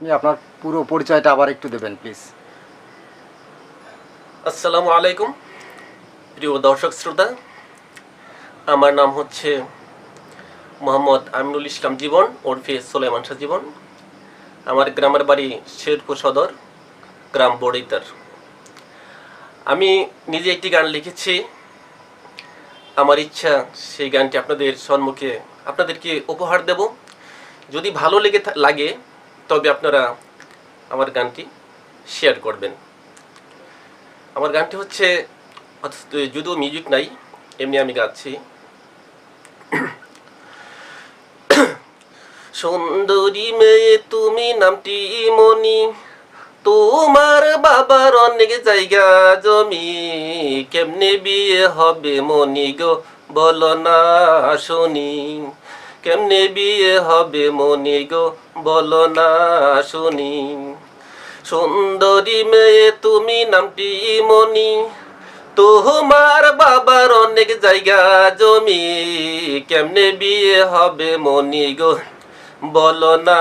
আপনি আপনার পুরো পরিচয়টা আবার একটু দেবেন প্লিজ আসসালামু আলাইকুম, প্রিয় দর্শক শ্রোতা। আমার নাম হচ্ছে মোহাম্মদ আমিনুল ইসলাম জীবন, ওরফে সোলেমান শাহ জীবন। আমার গ্রামের বাড়ি শেরপুর সদর, গ্রাম বড়িতার। আমি নিজে একটি গান লিখেছি। আমার ইচ্ছা, সেই গানটি আপনাদের সম্মুখে, আপনাদেরকে উপহার দেব। যদি ভালো লেগে লাগে তবে আপনারা আমার গানটি শেয়ার করবেন। আমার গানটি হচ্ছে যদিও মিউজিক নাই, এমনি আমি গাচ্ছি। সুন্দরী মেয়ে, তুমি নামটি মনি তোমার বাবার অনেক জায়গা জমি। কেমনে বিয়ে হবে মনি গো, বলো না শুনি। কেমনে বিয়ে হবে মনি গো? বলো না শুনি। সুন্দরী মেয়ে, তুমি নামটি মনি। তোমার বাবার অনেক জায়গা, জমি। কেমনে বিয়ে হবে মনি গো? বলো না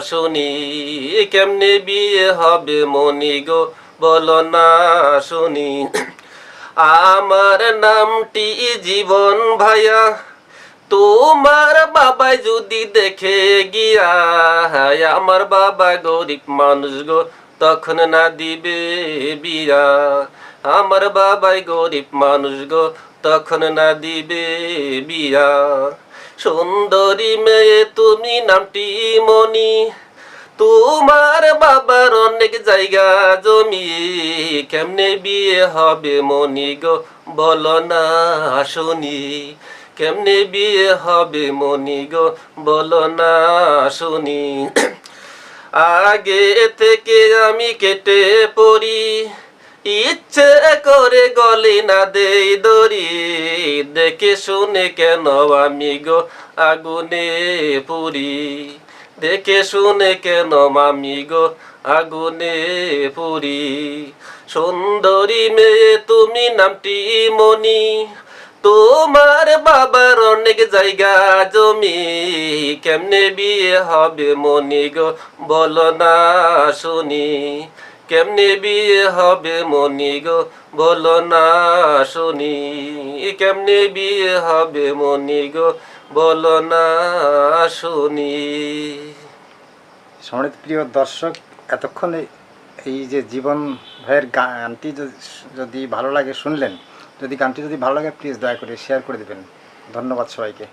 শুনি। কেমনে বিয়ে হবে মনি গো? বলো না শুনি। আমার নামটি জীবন ভাইয়া তোমার বাবাই যদি দেখে গিয়া আমার বাবা গরিব মানুষ গো, তখন না দিবে বিয়া। আমার বাবাই গরিব মানুষ গো, তখন না দিবে বিয়া। সুন্দরী মেয়ে, তুমি নামটি মনি তোমার বাবার অনেক জায়গা জমি, কেমনে বিয়ে হবে মনি গো, বলো না শুনি। কেমনে বিয়ে হবে মনি গো? বলো না শুনি। আগে থেকে আমি কেটে পড়ি। ইচ্ছে করে গলি না দেই দড়ি। দেখে শুনে কেন আমি গো আগুনে পুরি? দেখে শুনে কেন মামি গো আগুনে পুরি? সুন্দরী মেয়ে, তুমি নামটি মনি। তোমার বাবার অনেক জায়গা জমি, কেমনে বিয়ে হবে মনি গো? বলো না শুনি। কেমনে বিয়ে হবে মনি গো? বলো না শুনি। কেমনে বিয়ে হবে মনি গো? বলো না শুনি। সম্মানিত প্রিয় দর্শক, এতক্ষণ এই- যে জীবন ভাইয়ের গানটি যদি ভালো লাগে শুনলেন যদি গানটি যদি ভালো লাগে প্লিজ দয়া করে শেয়ার করে দেবেন। ধন্যবাদ সবাইকে।